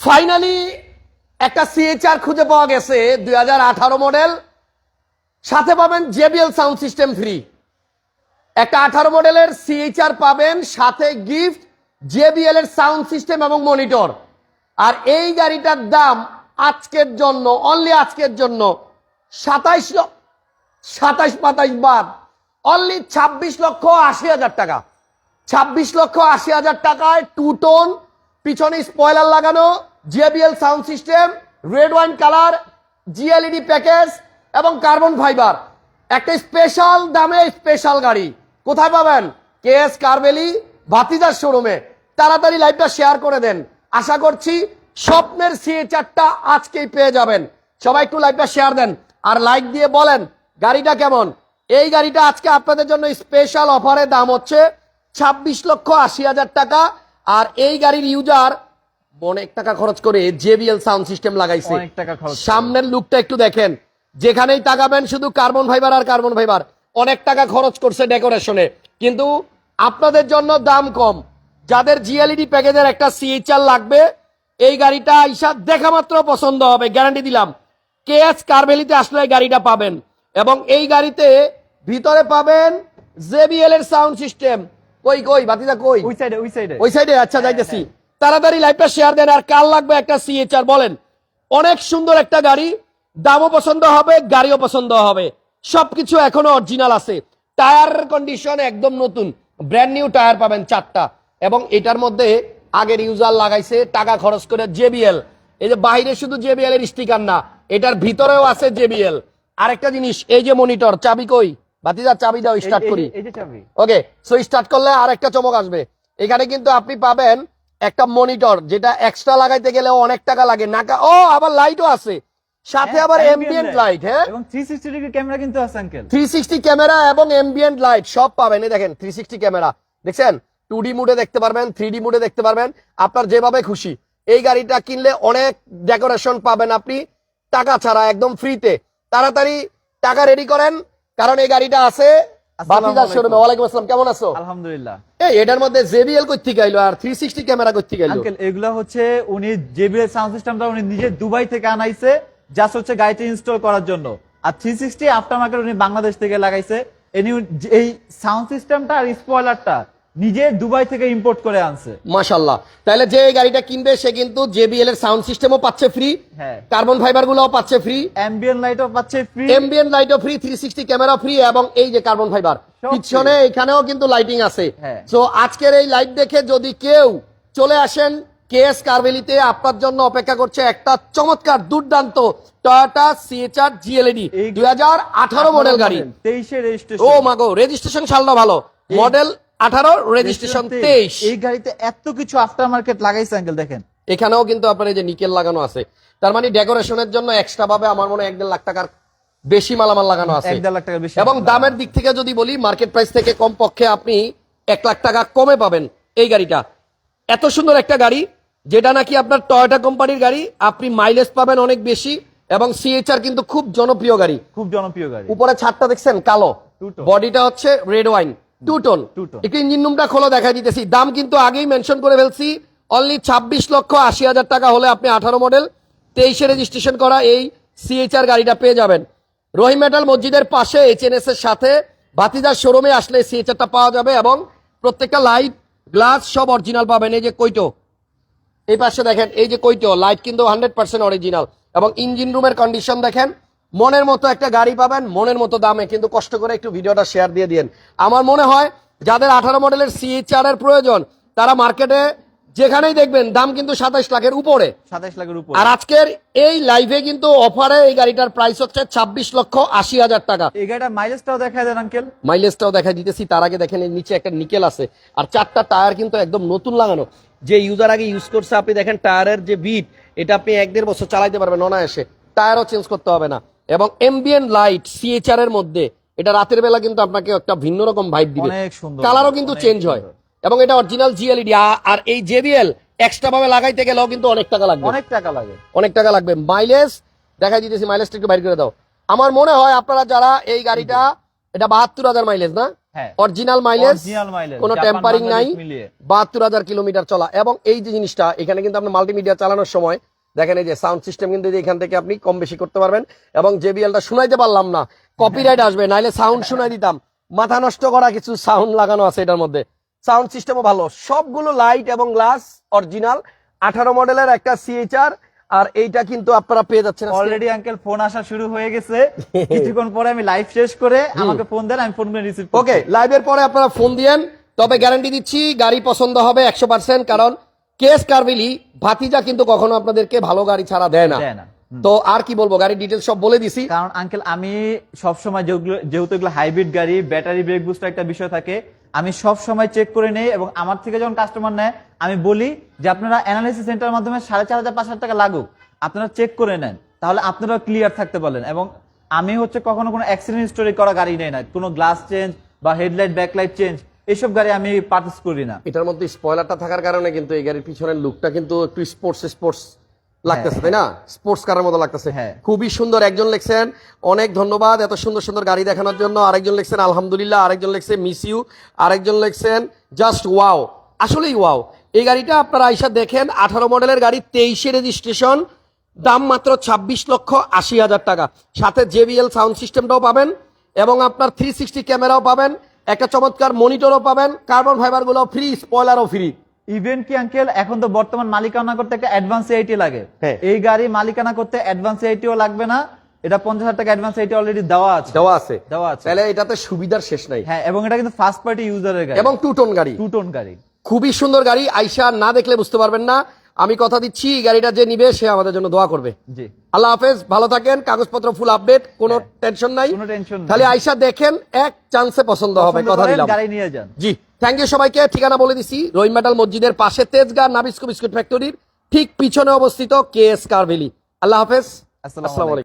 Finally একটা সিএচআর খুঁজে পাওয়া গেছে দু হাজার আঠারো মডেল সাথে পাবেন জেবিএল সাউন্ড সিস্টেম ফ্রি একটা আঠারো মডেলের সিএইচআর পাবেন, সাথে গিফট জেবিএল এর সাউন্ড সিস্টেম এবং মনিটর আর এই গাড়িটার দাম আজকের জন্য অনলি আজকের জন্য, সাতাইশ সাতাইশ পাতাইশ বাদ অনলি ছাব্বিশ লক্ষ আশি হাজার টাকা। ছাব্বিশ লক্ষ আশি হাজার টাকায় টু টোন পিছনে স্পয়লার লাগানো JBL sound system red wine colour GLED package এবং কার্বন ফাইবার একটা স্পেশাল দামে স্পেশাল গাড়ি। কোথায় পাবেন? কে এস কারবেলি ভাতিজার শোরুমে তাড়াতাড়ি লাইভটা শেয়ার করে দেন। আশা করছি স্বপ্নের সিএচারটা আজকেই পেয়ে যাবেন। সবাই একটু লাইভটা শেয়ার দেন। আর লাইক দিয়ে বলেন, গাড়িটা কেমন? এই গাড়িটা আজকে আপনাদের জন্য স্পেশাল অফারের দাম হচ্ছে ছাব্বিশ লক্ষ আশি হাজার টাকা। আর এই গাড়ির ইউজার অনেক টাকা খরচ করে জেবিএল সাউন্ড সিস্টেম লাগাইছে। সামনের লুকটা একটু দেখেন। যেখানেই তাকাবেন শুধু কার্বন ফাইবার আর কার্বন ফাইবার অনেক টাকা খরচ করছে ডেকোরেশনে কিন্তু আপনাদের জন্য দাম কম। যাদের জিএলইডি প্যাকেজের একটা সিএইচআর লাগবে এই গাড়িটা আইসা দেখা মাত্র পছন্দ হবে গ্যারান্টি দিলাম। কেএস কারবেলিতে আসলে এই গাড়িটা পাবেন। এবং এই গাড়িতে ভিতরে পাবেন জেবিএল এর সাউন্ড সিস্টেম কই কই বাতিদা কই? ওই সাইডে ওই সাইডে ওই সাইডে আচ্ছা যাইতেছি। তাড়াতাড়ি লাইভটা শেয়ার দেন আর কার লাগবে একটা সিএচআর বলেন। অনেক সুন্দর একটা গাড়ি দামও পছন্দ হবে গাড়িও পছন্দ হবে। সবকিছু এখনও অরিজিনাল আছে। টায়ার কন্ডিশন একদম নতুন। ব্র্যান্ড নিউ টায়ার পাবেন চারটা। এবং এটার মধ্যে আগের ইউজার লাগাইছে টাকা খরচ করে জেবিএল এই যে বাইরে শুধু জেবিএল এর স্টিকার না এটার ভিতরেও আছে জেবিএল আরেকটা জিনিস এই যে মনিটর চাবি কই? বাতিদা চাবি দাও স্টার্ট করি। এই যে চাবি। ওকে সো স্টার্ট করলে আর একটা চমক আসবে। এখানে কিন্তু আপনি পাবেন একটা মনিটর যেটা এক্সট্রা লাগাইতে গেলে অনেক টাকা লাগে। নাকা ও আবার লাইটও আছে। সাথে আবার এমবিয়েন্ট লাইট হ্যাঁ? এবং 360 ডিগ্রি ক্যামেরা কিন্তু আছে আঙ্কেল থ্রি সিক্সটি ক্যামেরা এবং এমবিয়েন্ট লাইট সব পাবেন। এই দেখেন থ্রি সিক্সটি ক্যামেরা দেখছেন? টু ডি মুডে দেখতে পারবেন থ্রি ডি মুডে দেখতে পারবেন। আপনার যেভাবে খুশি। এই গাড়িটা কিনলে অনেক ডেকোরেশন পাবেন আপনি। টাকা ছাড়া একদম ফ্রিতে তাড়াতাড়ি টাকা রেডি করেন। কারণ এই গাড়িটা আছে আসসালামু বাতিদার শোরুমে। আলাইকুম। ওয়ালাইকুম আসসালাম কেমন আছো? আলহামদুলিল্লাহ। এই এটার মধ্যে জেবিএল করতে গেলো আর থ্রি সিক্সটি ক্যামেরা করতে গেলো আঙ্কেল এগুলা হচ্ছে উনি জেবিএল সাউন্ড সিস্টেমটা উনি নিজে দুবাই থেকে আনাইছে জাস্ট হচ্ছে গাড়িতে ইনস্টল করার জন্য। আর 360 আফটার মার্কেট উনি বাংলাদেশ থেকে লাগাইছে। এই সাউন্ড সিস্টেমটা আর স্পয়লারটা নিজে দুবাই থেকে ইম্পোর্ট করে আনছে। মাশাল্লাহ তাহলে যে গাড়িটা কিনবে সে কিন্তু জেবিএল এর সাউন্ড সিস্টেমও পাচ্ছে ফ্রি হ্যাঁ। কার্বন ফাইবার গুলোও পাচ্ছে ফ্রি অ্যাম্বিয়েন্ট লাইটও পাচ্ছে ফ্রি এমবিএন লাইটও free three sixty camera free এবং এই যে কার্বন ফাইবার পিছনে এখানেও কিন্তু লাইটিং আছে। হ্যাঁ। তো আজকের এই লাইট দেখে যদি কেউ চলে আসেন কেএস কারবেলিতে আপনার জন্য অপেক্ষা করছে একটা চমৎকার দুর্দান্ত টয়োটা সিএচআর জিএলইডি এই- দুই হাজার আঠারো মডেল গাড়ি। 23 এর ও মাগো রেজিস্ট্রেশন সালটা ভালো। মডেল আঠারো রেজিস্ট্রেশন তেইশ। এই গাড়িতে এত কিছু আফটার মার্কেট লাগাইছে আঙ্কেল দেখেন। এখানেও কিন্তু আপনার এই যে নিকেল লাগানো আছে। তার মানে ডেকোরেশনের জন্য এক্সট্রা ভাবে আমার মনে হয় এক দেড় লাখ টাকার বেশি মালামাল লাগানো আছে। এক দেড় লাখ টাকা বেশি এবং দামের দিক থেকে যদি বলি মার্কেট প্রাইস থেকে কম পক্ষে আপনি এক লাখ টাকা কমে পাবেন এই গাড়িটা। এত সুন্দর একটা গাড়ি যেটা নাকি আপনার টয়োটা কোম্পানির গাড়ি আপনি মাইলেজ পাবেন অনেক বেশি এবং সিএচআর কিন্তু খুব জনপ্রিয় গাড়ি। খুব জনপ্রিয় গাড়ি। উপরে ছাদটা দেখছেন কালো। বডিটা হচ্ছে red wine two tone Two tone. একটু ইঞ্জিন রুমটা খোলো দেখা দিতেছি। দাম কিন্তু আগেই মেনশন করে ফেলছি। অনলি ছাব্বিশ লক্ষ আশি হাজার টাকা হলে আপনি আঠারো মডেল তেইশে রেজিস্ট্রেশন করা এই সিএইচআর গাড়িটা পেয়ে যাবেন। রহিম মেটাল মসজিদের পাশে এইচএনএস এর সাথে ভাতিজার শোরুমে আসলে সিএইচআরটা পাওয়া যাবে এবং প্রত্যেকটা লাইট গ্লাস সব অরিজিনাল পাবেন। এই যে কইটো এই পাশে দেখেন এই যে কইটো লাইট কিন্তু হান্ড্রেড পার্সেন্ট অরিজিনাল এবং ইঞ্জিন রুমের কন্ডিশন দেখেন মনের মতো একটা গাড়ি পাবেন মনের মতো দামে কিন্তু কষ্ট করে একটু ভিডিওটা শেয়ার দিয়ে দিন আমার মনে হয় যাদের আঠারো মডেলের সিএইচআর এর প্রয়োজন তারা মার্কেটে যেখানেই দেখবেন দাম কিন্তু সাতাইশ লাখের উপরে। 27 লাখের উপর। আর আজকের এই লাইভে কিন্তু অফারে এই গাড়িটার প্রাইস হচ্ছে ছাব্বিশ লক্ষ আশি হাজার টাকা। এই গাড়িটার মাইলেজটাও দেখা দেন আঙ্কেল মাইলেজটাও দেখা দিতেছি তার আগে দেখেন এই নিচে একটা নিকেল আছে। আর চারটা টায়ার কিন্তু একদম নতুন লাগানো। যে ইউজার আগে ইউজ করছে আপনি দেখেন টায়ারের যে বিট এটা আপনি এক দেড় বছর চালাইতে পারবেন অনায়াসে। টায়ারও চেঞ্জ করতে হবে না। এবং এমবিএন লাইট সিএচআর এর মধ্যে এটা রাতের বেলা কিন্তু আপনাকে একটা ভিন্ন রকম ভাইব দিবে। কালারও কিন্তু চেঞ্জ হয়। এবং এটা অরিজিনাল জিএলইডি আর এই জেবিএল এক্সট্রা ভাবে লাগাইতে গেলেও কিন্তু অনেক টাকা লাগবে। অনেক টাকা লাগে। অনেক টাকা লাগবে। মাইলেজ দেখা দিতেছি মাইলেজটা একটু বাইর করে দাও। আমার মনে হয় আপনারা যারা এই গাড়িটা এটা বাহাত্তর হাজার মাইলেজ না? হ্যাঁ। অরিজিনাল মাইলেজ Original mileage, কোনো টেম্পারিং নাই। বাহাত্তর হাজার কিলোমিটার চলা। এবং এই যে জিনিসটা এখানে কিন্তু আপনি মাল্টিমিডিয়া চালানোর সময় দেখেন এই যে সাউন্ড সিস্টেম কিন্তু এখান থেকে আপনি কম বেশি করতে পারবেন এবং জেবিএলটা শোনাইতে পারলাম না। কপিরাইট আসবে নাইলে সাউন্ড শোনাই দিতাম। মাথা নষ্ট করা কিছু সাউন্ড লাগানো আছে এটার মধ্যে। সাউন্ড সিস্টেমও ভালো। সবগুলো লাইট এবং গ্লাস অরিজিনাল আঠারো মডেলের একটা সিএইচআর আর এইটা কিন্তু আপনারা পেয়ে যাচ্ছেন অলরেডি আঙ্কেল ফোন আসা শুরু হয়ে গেছে। কিছুক্ষণ পরে আমি লাইভ শেষ করে আমাকে ফোন দেন আমি ফোন রিসিভ ওকে লাইভের পরে আপনারা ফোন দিয়েন। তবে গ্যারান্টি দিচ্ছি গাড়ি পছন্দ হবে একশো পার্সেন্ট কারণ কেস কারবিলি ভাতিজা কিন্তু কখনো আপনাদেরকে ভালো গাড়ি ছাড়া দেয় না। তো আর কি বলব গাড়ির ডিটেলস সব বলে দিছি। কারণ আঙ্কেল আমি সব সময় যেগুলো যেহেতু এগুলো হাইব্রিড গাড়ি ব্যাটারি ব্রেক বুস্টার একটা বিষয় থাকে আমি সব সময় চেক করে নেই এবং আমার থেকে যখন কাস্টমার নেয় আমি বলি যে আপনারা অ্যানালিসিস সেন্টারের মাধ্যমে সাড়ে চার হাজার পাঁচ হাজার টাকা লাগুক। আপনারা চেক করে নেন তাহলে আপনারা ক্লিয়ার থাকতে পারলেন। এবং আমি হচ্ছে কখনো কোনো অ্যাক্সিডেন্ট হিস্টোরি করা গাড়ি নেই না। কোনো গ্লাস চেঞ্জ বা হেডলাইট ব্যাকলাইট চেঞ্জ এইসব গাড়ি আমি পার্চেস করি না। এটার মধ্যে স্পয়লারটা থাকার কারণে কিন্তু এই গাড়ির পিছনের লুকটা কিন্তু একটু স্পোর্টস স্পোর্টস লাগতেছে তাই না? স্পোর্টস কারের মতো লাগতেছে। হ্যাঁ। খুবই সুন্দর একজন লিখছেন। অনেক ধন্যবাদ এত সুন্দর সুন্দর গাড়ি দেখানোর জন্য। আরেকজন লিখছেন আলহামদুলিল্লাহ। আরেকজন লিখছে মিস ইউ আরেকজন লিখছেন জাস্ট ওয়াও আসলেই ওয়াও এই গাড়িটা আপনারা আইসা দেখেন আঠারো মডেলের গাড়ি তেইশে রেজিস্ট্রেশন দাম মাত্র ছাব্বিশ লক্ষ আশি হাজার টাকা। সাথে জেবিএল সাউন্ড সিস্টেমটাও পাবেন এবং আপনার থ্রি সিক্সটি ক্যামেরাও পাবেন। একটা চমৎকার মনিটরও পাবেন কার্বন ফাইবারগুলো ফ্রি স্পয়লারও ফ্রি ইভেন কি আঙ্কেল এখন তো বর্তমান মালিকানা করতে একটা অ্যাডভান্স এইটি লাগে। হ্যাঁ। এই গাড়ি মালিকানা করতে অ্যাডভান্স এইটিও লাগবে না। এটা পঞ্চাশ হাজার টাকা অ্যাডভান্স এইটি অলরেডি দেওয়া আছে। দেওয়া আছে। দেওয়া আছে। তাহলে এটাতে সুবিধার শেষ নাই। হ্যাঁ এবং এটা কিন্তু ফার্স্ট পার্টি ইউজারের গাড়ি। এবং টু টোন গাড়ি। টু টোন গাড়ি। খুবই সুন্দর গাড়ি আইসা না দেখলে বুঝতে পারবেন না। আমি কথা দিচ্ছি গাড়িটা যে নিবে সে আমাদের জন্য দোয়া করবে। জি। আল্লাহ হাফেজ ভালো থাকেন কাগজপত্র ফুল আপডেট কোনো টেনশন নাই। তাহলে খালি আইসা দেখেন এক চান্সে পছন্দ হবে কথা দিলাম। গাড়ি নিয়ে যান। জি। থ্যাংক ইউ সবাইকে ঠিকানা বলে দিছি রহিম মেটাল মসজিদের পাশে তেজগাঁ নাবিস্কো বিস্কুট ফ্যাক্টরির ঠিক পিছনে অবস্থিত কে এস কারভেলি। আল্লাহ হাফেজ আসসালামু আসসালামু আলাইকুম।